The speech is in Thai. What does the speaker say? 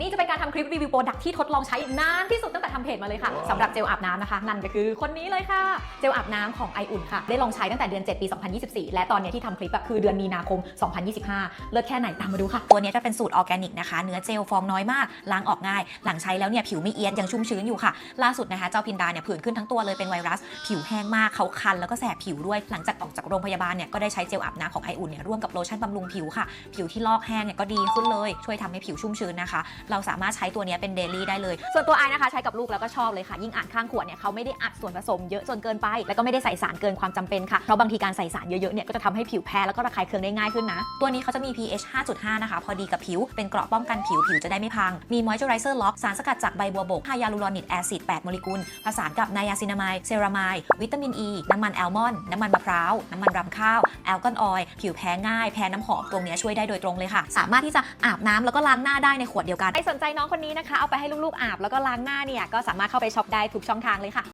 นี่จะเป็นการทำคลิปรีวิวโปรดักที่ทดลองใช้นานที่สุดตั้งแต่ทำเพจมาเลยค่ะสำหรับเจลอาบน้ำนะคะนั่นก็คือคนนี้เลยค่ะ เจลอาบน้ำของไออุ่นค่ะ ได้ลองใช้ตั้งแต่เดือน 7 ปี 2024 และตอนเนี้ยที่ทำคลิปอะคือเดือนมีนาคม 2025 เลิศแค่ไหนตามมาดูค่ะ ตัวนี้จะเป็นสูตรออร์แกนิกนะคะ เนื้อเจลฟองน้อยมาก ล้างออกง่าย หลังใช้แล้วเนี่ยผิวไม่เอียดยังชุ่มชื้นอยู่ค่ะ ล่าสุดนะคะเจ้าพินดาเนี่ยผื่นขึ้นทั้งตัวเลยเป็นไวรัส ผิวแห้งมากเขาคันแล้วก็แสบผิวด้วย หลังจากออกจากโรงพยาบาลเนี่ยก็ได้ใช้เจลอาบน้ำของไออุ่นเนี่ยร่วมกับโลชั่นบำรุงผิวค่ะ ผิวที่ลอกแห้งเนี่ยก็ดีขึ้นเลยช่วยทำให้ผิวชุ่มชื้นนะคะเราสามารถใช้ตัวนี้เป็นเดลี่ได้เลย ส่วนตัวไอนะคะใช้กับลูกแล้วก็ชอบเลยค่ะ ยิ่งอ่านข้างขวดเนี่ยเขาไม่ได้อัดส่วนผสมเยอะจนเกินไป แล้วก็ไม่ได้ใส่สารเกินความจำเป็นค่ะ เพราะบางทีการใส่สารเยอะๆเนี่ยก็จะทำให้ผิวแพ้แล้วก็ระคายเคืองได้ง่ายขึ้นนะ ตัวนี้เขาจะมี pH 5.5 นะคะ พอดีกับผิว เป็นเกราะป้องกันผิวผิวจะได้ไม่พัง มี moisturizer lock สารสกัดจากใบบัวบกไฮยาลูรอนิกแอซิด8โมเลกุลผสานกับไนยาซินามายเซรามายวิตามินอ e, ีน้ำมันแอลมอนด์น้ำมันมะพร้าวน้ำมันรำข้าวแอลกอฮอล์ผิวแพ้ง่าย แพ้น้ำหอมตรงนี้ช่วยได้โดยตรงเลยค่ะ สามารถที่จะอาบน้ำแล้วก็ล้างหน้าได้ในขวดเดียวกันใครสนใจน้องคนนี้นะคะ เอาไปให้ลูกๆอาบแล้วก็ล้างหน้าเนี่ยก็สามารถเข้าไปช็อปได้ทุกช่องทางเลยค่ะ